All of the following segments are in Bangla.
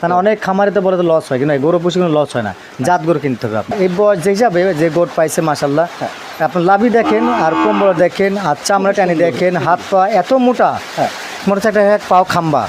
কারণ অনেক খামারিতে বলে তো লস হয় কিন্তু গরু পুষে কোনো লস হয় না। জাত গরু কিনতে হবে আপনার। এই বয়স যে হিসাবে যে গোট পাইছে মাসাল্লাহ আপনার লাভি দেখেন আর কোমর দেখেন আর চামড়া টানি দেখেন হাত পা এত মোটা মনে হচ্ছে একটা এক পাও খাম্বা।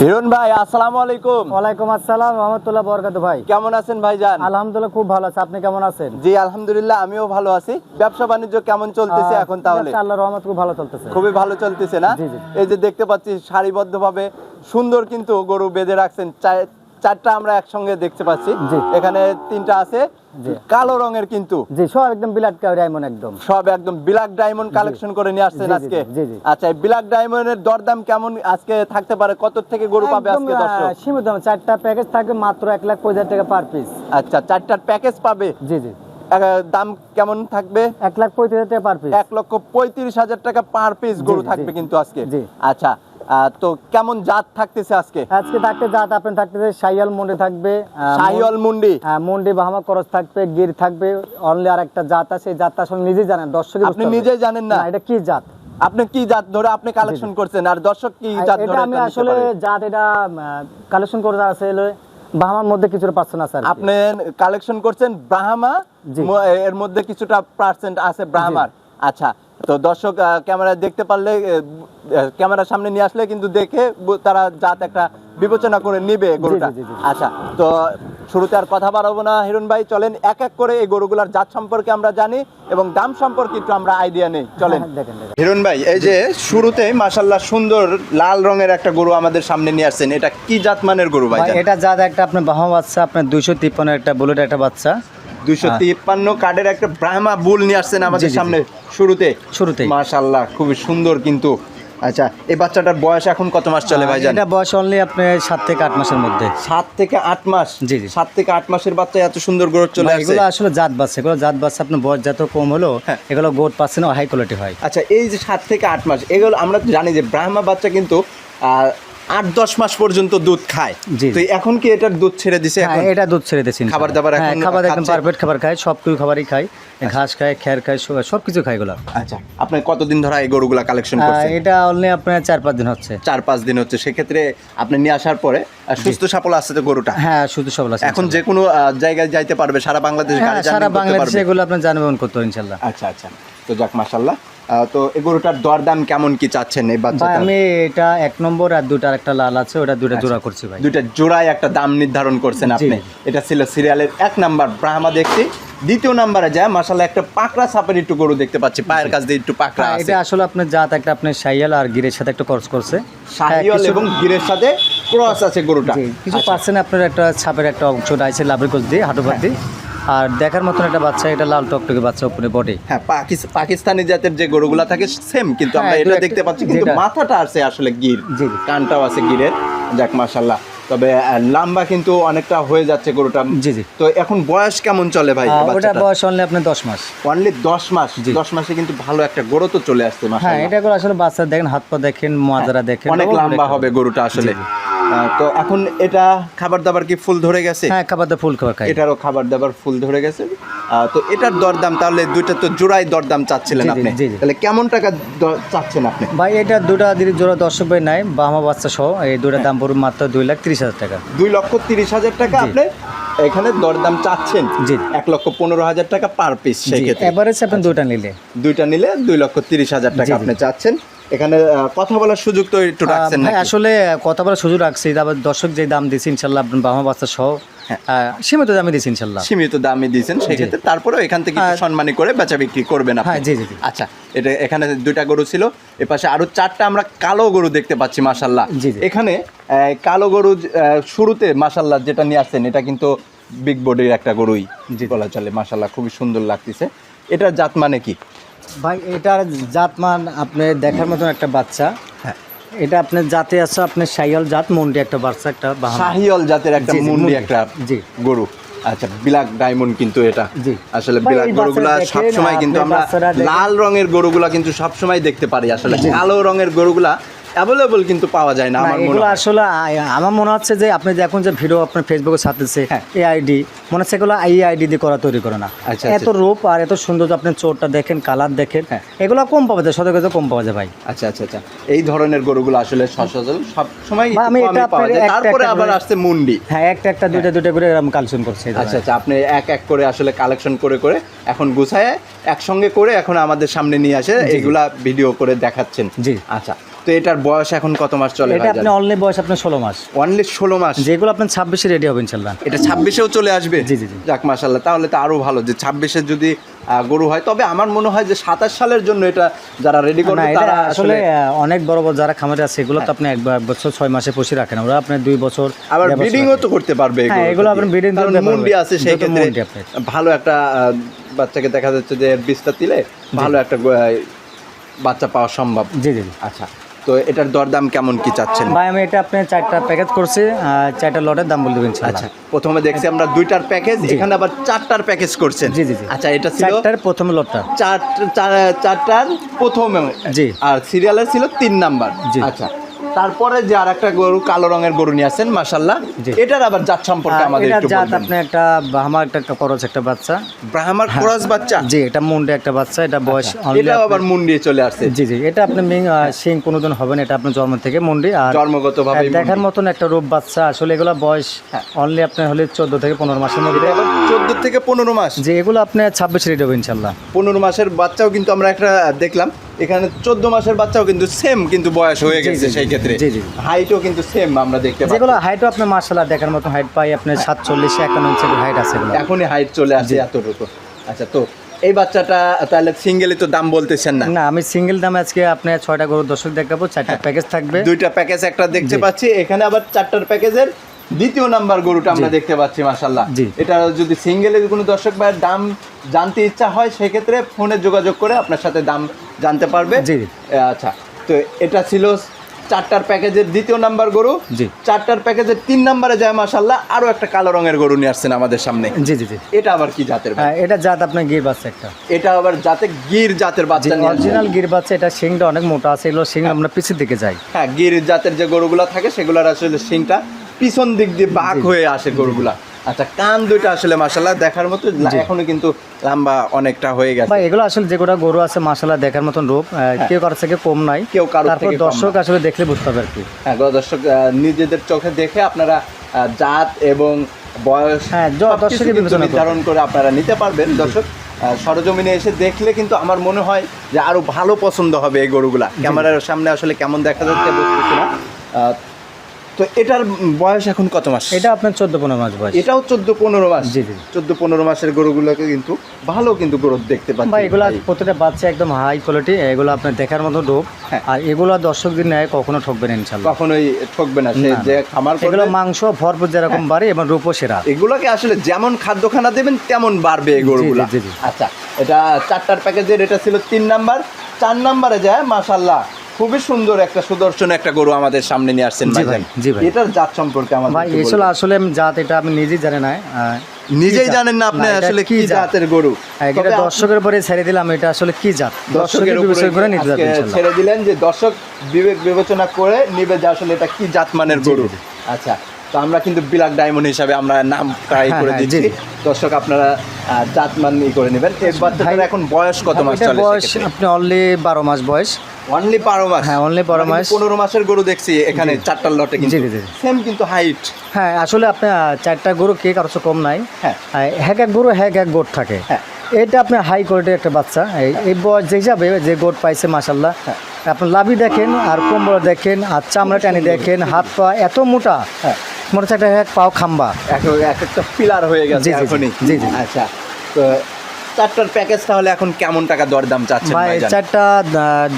হিরণ ভাই আসসালামু আলাইকুম। ওয়ালাইকুম আসসালাম রহমতুল্লাহ বরকাত ভাই। কেমন আছেন ভাইজান? আলহামদুলিল্লাহ খুব ভালো আছে। আপনি কেমন আছেন? জি আলহামদুলিল্লাহ আমিও ভালো আছি। ব্যবসা বাণিজ্য কেমন চলতেছে এখন তাহলে? আল্লাহর রহমত খুব ভালো চলতেছে। খুবই ভালো চলতেছে না। এই যে দেখতে পাচ্ছি সারিবদ্ধভাবে সুন্দর কিন্তু গরু বেঁধে রাখছেন চারটা আমরা একসঙ্গে দেখতে পাচ্ছি। এখানে তিনটা আছে। কালো রঙের কিন্তু। জি সব একদম ডায়মন্ড একদম। সব একদম ব্ল্যাক ডায়মন্ড কালেকশন করে নিয়ে আসছেন আজকে। আচ্ছা ব্ল্যাক ডায়মন্ডের দরদাম কেমন আজকে থাকতে পারে? কত থেকে গরু পাবে আজকে দর্শক? সীমিত। দাম চারটা প্যাকেজ থাকবে মাত্র এক লাখ টাকা পার পিস আচ্ছা চারটার প্যাকেজ পাবে? জি জি। দাম কেমন থাকবে? এক লাখ পঁয়ত্রিশ হাজার টাকা পার পিস এক লক্ষ পঁয়ত্রিশ হাজার টাকা পার পিস গরু থাকবে কিন্তু আজকে। জি। আচ্ছা তো কেমন জাত থাকতেছে আজকে? আজকে থাকতে জাত আপনার থাকতেছে সাইয়াল মন্ডি থাকবে শাহিওয়াল মুন্ডি হ্যাঁ, মন্ডি বাহামা করস থাকবে গির থাকবে অনলি আর একটা জাত আছে এই জাতটা আসলে নিজেই জানেন দর্শক আপনি নিজেই জানেন না? এটা কি জাত? আপনি কি জাত ধরে আপনি কালেকশন করছেন? আর দর্শক কি জাত ধরে আমি আসলে জাত এটা কালেকশন করে আছে হলো বাহামার মধ্যে কিছুটা পার্সেন্ট আছে আপনি কালেকশন করছেন ব্রাহ্মা এর মধ্যে কিছুটা পার্সেন্ট আছে ব্রাহ্মার আচ্ছা তো দর্শক ক্যামেরায় দেখতে পারলে ক্যামেরার সামনে নিয়ে আসলে কিন্তু দেখে তারা জাত একটা বিবেচনা করে নিবে গরুটা। আচ্ছা তো শুরুতে আর কথা বাড়াবো না। হিরণ ভাই চলেন এক এক করে এই গরুগুলার জাত সম্পর্কে আমরা জানি এবং দাম সম্পর্কে একটু আমরা আইডিয়া নেই। চলেন। হ্যাঁ, হিরণ ভাই এই যে শুরুতে মাশাল্লাহ সুন্দর লাল রঙের একটা গরু আমাদের সামনে নিয়ে আসছেন। এটা কি জাত মানের গরু ভাই এটা জাত একটা আপনার বাহামা বাচ্চা আপনার দুইশো তিপ্পান্ন একটা বুলেট একটা বাচ্চা। দুইশো তিপ্পান্ন কার্ডের একটা ব্রাহ্মা বুল নিয়ে আসছেন আমাদের সামনে শুরুতে। শুরুতেই। মাশাল্লাহ খুবই সুন্দর কিন্তু। আচ্ছা এই বাচ্চাটার বয়স এখন কত মাস চলে ভাই এটা বয়স অনলি আপনার সাত থেকে আট মাসের মধ্যে। সাত থেকে আট মাস? জি, জি। সাত থেকে আট মাসের বাচ্চা এত সুন্দর গ্রোথ চলে আসছে। এগুলো আসলে জাত বাচ্চা এগুলো জাত বাচ্চা আপনার বয়স যত কম হলো হ্যাঁ। এগুলো গোট পাচ্ছে না হাই কোয়ালিটি হয়। আচ্ছা এই যে সাত থেকে আট মাস এগুলো আমরা জানি যে ব্রাহ্মা বাচ্চা কিন্তু আট দশ মাস পর্যন্ত দুধ খায়। তো এখন কি এটার দুধ ছেড়ে দিছে? হ্যাঁ এটা দুধ ছেড়ে দিয়েছি খাবার দাবার হ্যাঁ এখন খাবার একদম পারফেক্ট খাবার খায় সব কিছু খাবারই খায়। ঘাস খায় খ্যার খায় সব কিছু খায় এগুলো। আচ্ছা আপনি কতদিন ধরে এই গরুগুলা কালেকশন করছেন? এটা অনলি আপনার চার পাঁচ দিন হচ্ছে। চার পাঁচ দিন হচ্ছে। সেক্ষেত্রে আপনি নিয়ে আসার পরে সুস্থ সাপল আসছে তো গরুটা? হ্যাঁ শুধু সবল আছে এখন যে কোনো জায়গায় যাইতে পারবে সারা বাংলাদেশ হ্যাঁ সারা বাংলাদেশে এগুলো আপনার জানবেন করতে ইনশাল্লাহ। আচ্ছা আচ্ছা। তো যাক মাশাল্লাহ তো এই গরুটার দরদাম কেমন কি চাচ্ছেন এই ভাই বাচ্চাটা আমি এটা এক নম্বর আর দুটা একটা লাল আছে ওটা দুটা জোড়া করছি ভাই। দুইটা জোড়ায় একটা দাম নির্ধারণ করছেন আপনি। এটা ছিল সিরিয়ালের এক নাম্বার ব্রাহ্মা দেখছি দ্বিতীয় নাম্বারে যায় মাশাল্লাহ একটা পাকড়া সাপের একটু গরু দেখতে পাচ্ছি। পায়ের কাছ দিয়ে একটু পাকড়া হ্যাঁ, আছে। এটা আসলে আপনার জাত একটা আপনার সাইয়াল আর গিরের সাথে একটা ক্রস করছে। হ্যাঁ, এবং গিরের সাথে ক্রস আছে গরুটা। কিছু আচ্ছা। পার্সেন্ট আপনার একটা ছাপের একটা অংশ আছে লাভের কোচ দিয়ে হাঁটুপাত দিয়ে আর দেখার মতন একটা বাচ্চা এটা লাল টকটকে বাচ্চা উপরে বডি হ্যাঁ পাকিস্তানি জাতের যে গরুগুলা থাকে সেম কিন্তু আমরা হ্যাঁ, এটা দেখতে পাচ্ছি কিন্তু মাথাটা আছে আসলে গির। কানটাও আছে গিরের। যাক মাশাল্লাহ তবে লম্বা কিন্তু অনেকটা হয়ে যাচ্ছে গরুটা। জি, জি। তো এখন বয়স কেমন চলে ভাই ওটা বয়স অনলি আপনার দশ মাস। অনলি দশ মাস? দশ মাসে কিন্তু ভালো একটা গরু তো চলে আসছে হ্যাঁ। এটা করে আসলে বাচ্চা দেখেন হাত পা দেখেন মাজারা দেখেন অনেক লম্বা হবে গরুটা আসলে। তো এখন এটা খাবার দাবার কি ফুল ধরে গেছে? হ্যাঁ খাবার দাবার ফুল খাবার খাই। এটারও খাবার দাবার ফুল ধরে গেছে। তো এটার দরদাম তাহলে দুইটা তো জোড়াই দরদাম চাচ্ছিলেন আপনি। তাহলে কেমন টাকা চাচ্ছেন আপনি? ভাই এটা দুটা দিদি জোড়া দর্শক ভাই নাই বাহামা বাচ্চা সহ এই দুটা দাম পড়বে মাত্র দুই লাখ তিরিশ হাজার টাকা। দুই লক্ষ তিরিশ হাজার টাকা আপনি এখানে দরদাম চাচ্ছেন। জি। এক লক্ষ পনেরো হাজার টাকা পার পিস সেক্ষেত্রে। এভারেজ আপনি দুটা নিলে। দুইটা নিলে দুই লক্ষ তিরিশ হাজার টাকা। আপনি চাচ্ছেন। এখানে কথা বলার সুযোগ তো একটু রাখছেন আসলে কথা বলার সুযোগ রাখছি তারপর দর্শক যে দাম দিয়েছি ইনশাল্লাহ আপনার বাহামা বাচ্চা সহ হ্যাঁ। সীমিত দামে দিয়েছি ইনশাল্লাহ সীমিত দামে দিয়েছেন সেক্ষেত্রে তারপরেও এখান থেকে সম্মানী করে বেচা বিক্রি করবেন হ্যাঁ, জি, জি। আচ্ছা এটা এখানে দুইটা গরু ছিল এপাশে আরও চারটা আমরা কালো গরু দেখতে পাচ্ছি জি। এখানে কালো গরু শুরুতে মাশাল্লাহ যেটা নিয়ে আসছেন এটা কিন্তু বিগ বডির একটা গরুই। বলা চলে মাশাল্লাহ খুবই সুন্দর লাগতেছে এটার জাত মানে কি ভাই এটার জাতমান আপনি দেখার মতন একটা বাচ্চা হ্যাঁ। এটা আপনার জাতে আছে আপনার সাইয়াল জাত মন্ডি একটা বাচ্চা একটা শাহিয়াল জাতের একটা মুন্ডি। একটা জি। গরু আচ্ছা ব্ল্যাক ডায়মন্ড কিন্তু এটা জি। আসলে ব্ল্যাক গরুগুলো সবসময় কিন্তু আমরা লাল রঙের গরুগুলা কিন্তু সবসময় দেখতে পারি আসলে কালো রঙের গরুগুলা অ্যাভেলেবল কিন্তু পাওয়া যায় না আমার মনে এগুলো হয়। আসলে আমার মনে হচ্ছে যে আপনি যে এখন যে ভিডিও আপনার ফেসবুকে ছাড়তেছে হ্যাঁ। এই আইডি মনে হচ্ছে এগুলো এই আইডি দিয়ে করা তৈরি করে না। আচ্ছা, এত রূপ আর এত সুন্দর আপনি চোরটা দেখেন কালার দেখেন হ্যাঁ। এগুলো কম পাওয়া যায় সদর কম পাওয়া যায় ভাই। আচ্ছা আচ্ছা আচ্ছা। এই ধরনের গরুগুলো আসলে সচরাচর সব সময় আমি এটা পাওয়া যায়। তারপরে আবার আসছে মুন্ডি। হ্যাঁ একটা একটা দুইটা দুইটা করে এরকম কালেকশন করছে আচ্ছা আচ্ছা আপনি এক এক করে আসলে কালেকশন করে করে এখন গুছায় একসঙ্গে করে এখন আমাদের সামনে নিয়ে আসে। এগুলা ভিডিও করে দেখাচ্ছেন। জি। আচ্ছা। তো এটার বয়স এখন কত মাস চলে এটা আপনি অনলি বয়স আপনার ষোলো মাস। অনলি ষোলো মাস? যেগুলো আপনার ছাব্বিশে রেডি হবে ইনশাল্লাহ। এটা ছাব্বিশেও চলে আসবে? জি, জি। যাক মাসাল্লাহ তাহলে তো আরও ভালো যে ছাব্বিশে যদি গরু হয়। তবে আমার মনে হয় যে সাতাশ সালের জন্য এটা যারা রেডি এটা তারা আসলে হ্যাঁ। অনেক বড় বড় যারা খামারে আছে এগুলো তো আপনি এক বছর ছয় মাসে পুষে রাখেন। ওরা আপনার দুই বছর আবার ব্রিডিংও তো করতে পারবে হ্যাঁ, এগুলো আপনি পারবে। মুন্ডি আছে সেই ক্ষেত্রে। ভালো একটা বাচ্চাকে দেখা যাচ্ছে যে বীজটা দিলে ভালো একটা বাচ্চা পাওয়া সম্ভব। জি জি জি। আচ্ছা। তো এটার দরদাম কেমন কি চাচ্ছেন? ভাই আমি এটা আপনি চারটা প্যাকেজ করছি চারটা লটের দাম বলে দেবেন আচ্ছা প্রথমে দেখছি আমরা দুইটার প্যাকেজ এখানে আবার চারটার প্যাকেজ করছেন। জি, জি, জি। আচ্ছা এটা ছিল চারটার প্রথম লটটা। চার চার- চারটার প্রথমে জি। আর সিরিয়ালের ছিল তিন নাম্বার। জি। আচ্ছা তারপরে যে আর একটা গরু কালো রঙের গরু নিয়ে আসেন মাসাল্লাহ এটার আবার জাত সম্পর্কে আমাদের একটু জাত আপনি একটা ব্রাহ্মার একটা খরচ একটা বাচ্চা। ব্রাহ্মার ক্রস বাচ্চা? জি এটা মুন্ডে একটা বাচ্চা এটা বয়স আচ্ছা, এটাও আবার আপনার- মুন্ডিয়ে চলে আসছে। জি জি এটা আপনি মিং সিং কোনোদিন হবে না এটা আপনার জন্ম থেকে মুন্ডি। আর জন্মগত ভাবে দেখার মতন একটা রূপ বাচ্চা আসলে এগুলো বয়স হ্যাঁ। অনলি আপনার হলে চোদ্দ থেকে পনেরো মাসের মধ্যে আবার চোদ্দ থেকে পনেরো মাস। যে এগুলো আপনি ছাব্বিশ রেডি হবে ইনশাল্লাহ পনেরো মাসের বাচ্চাও কিন্তু আমরা একটা দেখলাম। এখানে চোদ্দ মাসের বাচ্চাও কিন্তু সেম কিন্তু বয়স হয়ে গেছে সেই ক্ষেত্রে। হাইটও কিন্তু সেম আমরা দেখতে পাচ্ছি। যেগুলো হাইটও আপনার মার্শাল্লাহ দেখার মতো হাইট পাই আপনার সাতচল্লিশ একান্ন ইঞ্চি হাইট আছে এখনই হাইট চলে আসে এতটুকু। আচ্ছা তো এই বাচ্চাটা তাহলে সিঙ্গেলি তো দাম বলতেছেন না? না আমি সিঙ্গেল দামে আজকে আপনি ছয়টা গরু দর্শক দেখাবো চারটা প্যাকেজ থাকবে। দুইটা প্যাকেজ একটা দেখতে পাচ্ছি এখানে আবার চারটার প্যাকেজের দ্বিতীয় নাম্বার গরুটা আমরা দেখতে পাচ্ছি মাসাল্লাহ। এটা যদি সিঙ্গেলের কোনো দর্শক ভাইয়ের দাম জানতে ইচ্ছা হয় সেক্ষেত্রে ফোনে যোগাযোগ করে আপনার সাথে দাম জানতে পারবে। জি। আচ্ছা তো এটা ছিল চারটার প্যাকেজের দ্বিতীয় নাম্বার গরু। জি। চারটার প্যাকেজের তিন নাম্বারে যায় মাসাল্লাহ আরও একটা কালো রঙের গরু নিয়ে আসছেন আমাদের সামনে। জি জি জি। এটা আবার কি জাতের ভাই? হ্যাঁ, এটা জাত আপনার গির বাচ্চা একটা। এটা আবার জাতে গির জাতের বাচ্চা অরিজিনাল গির বাচ্চা এটা শিংটা অনেক মোটা আছে এগুলো শিং আমরা পিছের দিকে যাই। হ্যাঁ গির জাতের যে গরুগুলা থাকে সেগুলোর আসলে শিংটা পিছন দিক দিয়ে বাঁক হয়ে আসে গরুগুলা। আচ্ছা কান দুইটা আসলে মাসাল্লাহ দেখার মতো এখনও কিন্তু লম্বা অনেকটা হয়ে গেছে। বা এগুলো আসলে যে কটা গরু আছে মাসালা দেখার মতন রূপ কেউ কারোর থেকে কম নাই। হ্যাঁ। কেউ কারোর তারপর থেকে দর্শক আসলে দেখলে বুঝতে পারবে আর কি। হ্যাঁ দর্শক নিজেদের চোখে দেখে আপনারা জাত এবং বয়স হ্যাঁ, বিবেচনা নির্ধারণ করে আপনারা নিতে পারবেন। দর্শক সরজমিনে এসে দেখলে কিন্তু আমার মনে হয় যে আরও ভালো পছন্দ হবে এই গরুগুলা। ক্যামেরার সামনে আসলে কেমন দেখা যাচ্ছে বুঝতেছি না। তো এটার বয়স এখন কত মাস এটা আপনার চোদ্দ পনেরো মাস বয়স এটাও চোদ্দ পনেরো মাস জি, জি। চোদ্দ পনেরো মাসের গরুগুলোকে কিন্তু ভালো কিন্তু গরু দেখতে বা পাচ্ছি এগুলা ভাই। প্রতিটা বাচ্চা একদম হাই কোয়ালিটি এগুলো আপনার দেখার মতো রূপ হ্যাঁ। আর এগুলো দর্শক দিন নেয় কখনো ঠকবে না ইনশাল্লাহ কখনোই ঠকবে না সে। যে খামার এগুলো মাংস ভরপুর যেরকম বাড়ে এবং রূপও সেরা এগুলোকে আসলে যেমন খাদ্যখানা দেবেন তেমন বাড়বে এই গরুগুলা। আচ্ছা এটা চারটার প্যাকেজের এটা ছিল তিন নাম্বার চার নাম্বারে যায় মাশাল্লাহ খুবই সুন্দর একটা সুদর্শন একটা গরু আমাদের সামনে নিয়ে আসছেন জি ভাই জি ভাই। এটার জাত সম্পর্কে আমাদের ভাই একটু আসলে জাত এটা আমি নিজেই জানি না নিজেই জানেন না আপনি আসলে কি জাতের গরু? হ্যাঁ, এটা দর্শকের পরে ছেড়ে দিলাম এটা আসলে কি জাত? দর্শকের উপরে করে নিতে আজকে যাবে ইনশাল্লাহ। ছেড়ে দিলেন যে দর্শক বিবেক বিবেচনা করে নিবে যে আসলে এটা কি জাত মানের গরু। আচ্ছা তো আমরা কিন্তু ব্ল্যাক ডায়মন্ড হিসাবে আমরা নাম ট্রাই হ্যাঁ, করে হ্যাঁ, দিচ্ছি। দর্শক আপনারা জাত মান করে নেবেন। এই বাচ্চাটার এখন বয়স কত মাস চলে বয়স আপনি অনলি বারো মাস বয়স। অনলি বারো মাস হ্যাঁ, only 12 মাস। পনেরো মাসের গরু দেখছি এখানে চারটার লটে জি, জি। সেম কিন্তু হাইট হ্যাঁ আসলে আপনি চারটা গরু কে কারও কম নাই হ্যাঁ। হ্যাক এক গরু হ্যাক এক গোট থাকে হ্যাঁ। এটা আপনার হাই কোয়ালিটির একটা বাচ্চা এই- বয়স যে হিসাবে যে গোট পাইছে মাসাল্লাহ হ্যাঁ। আপনার লাভি দেখেন আর কোমর দেখেন আর চামড়া টানি দেখেন হাত পা এত মোটা হ্যাঁ। মনে হচ্ছে একটা এক পাও খাম্বা এক এক একটা পিলার হয়ে গেছে জি, জি, জি। আচ্ছা তো চারটার প্যাকেজ তাহলে এখন কেমন টাকা দরদাম চাচ্ছেন ভাই চারটা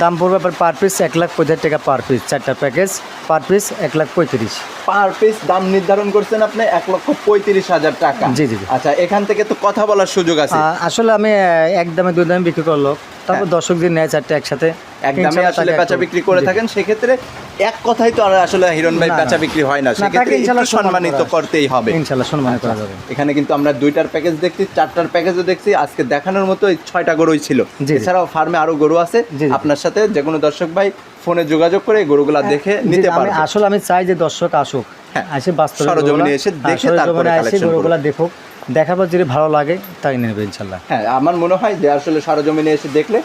দাম পড়বে পার পিস এক লাখ পঁয়ত্রিশ টাকা পার পিস চারটা প্যাকেজ পার পিস এক লাখ পঁয়ত্রিশ। পার পিস দাম নির্ধারণ করছেন আপনি এক লক্ষ পঁয়ত্রিশ হাজার টাকা। জি, জি। আচ্ছা এখান থেকে তো কথা বলার সুযোগ আছে। আসলে আমি এক দামে দুই দামে বিক্রি করল। তারপর হ্যাঁ। দর্শক দিন নেয় চারটে একসাথে একদমই আসলে বেচা বিক্রি করে থাকেন সেক্ষেত্রে এক কথাই তো আর আসলে হিরণ ভাই। বেচা বিক্রি হয় না। সেক্ষেত্রে সম্মানিত করতেই হবে। সম্মান করা যাবে। এখানে কিন্তু আমরা দুইটার প্যাকেজ দেখছি চারটার প্যাকেজও দেখছি। আজকে দেখানোর মতো এই ছয়টা গরুই ছিল। এছাড়াও ফার্মে আরও গরু আছে। আপনার সাথে যে কোনো দর্শক ভাই ফোনে যোগাযোগ করে গরুগুলা দেখে নিতে পারবে। আসলে আমি চাই যে দর্শক আসুক। হ্যাঁ, আসে বাস্তবে সরজমিনে এসে হ্যাঁ, দেখে তারপরে গরুগুলা দেখুক। দেখার পর যদি ভালো লাগে তাই নেবে ইনশাল্লাহ। হ্যাঁ আমার মনে হয় যে আসলে সারজমিনে এসে দেখলে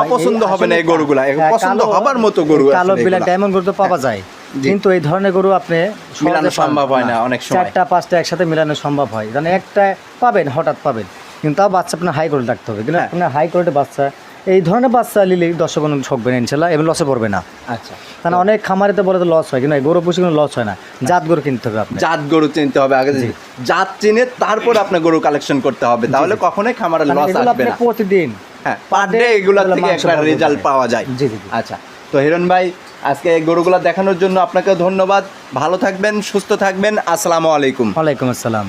অপছন্দ হবে না এই গরুগুলা। হ্যাঁ, পছন্দ হবার মতো গরু কালো বিলাক ডায়মন্ড গরু তো পাওয়া যায়। কিন্তু এই ধরনের গরু আপনি মিলানো সম্ভব হয় না অনেক সময়। চারটা পাঁচটা একসাথে মিলানো সম্ভব হয়। কারণ একটা পাবেন হঠাৎ পাবেন। কিন্তু তাও বাচ্চা আপনার হাই কোয়ালিটি রাখতে হবে। কিন্তু হ্যাঁ। আপনার হাই কোয়ালিটি বাচ্চা এই ধরনের বাচ্চা নিলে দর্শক অনু ঠকবে না ইনশাল্লাহ এবং লসে পড়বে না। আচ্ছা। কারণ অনেক খামারিতে বলে তো লস হয় কিন্তু গরু পুষে কোনো লস হয় না। জাত গরু কিনতে হবে আপনি জাত গরু চিনতে হবে আগে জাত চিনে তারপর আপনার গরু কালেকশন করতে হবে তাহলে কখনোই খামারের লস আসবে আপনি না। প্রতিদিন। হ্যাঁ পার ডে এগুলা এগুলো থেকে একটা রেজাল্ট পাওয়া যায়। জি, জি। আচ্ছা তো হিরণ ভাই আজকে এই গরুগুলা দেখানোর জন্য আপনাকে ধন্যবাদ। ভালো থাকবেন সুস্থ থাকবেন। আসসালামু আলাইকুম। ওয়ালাইকুম আসসালাম।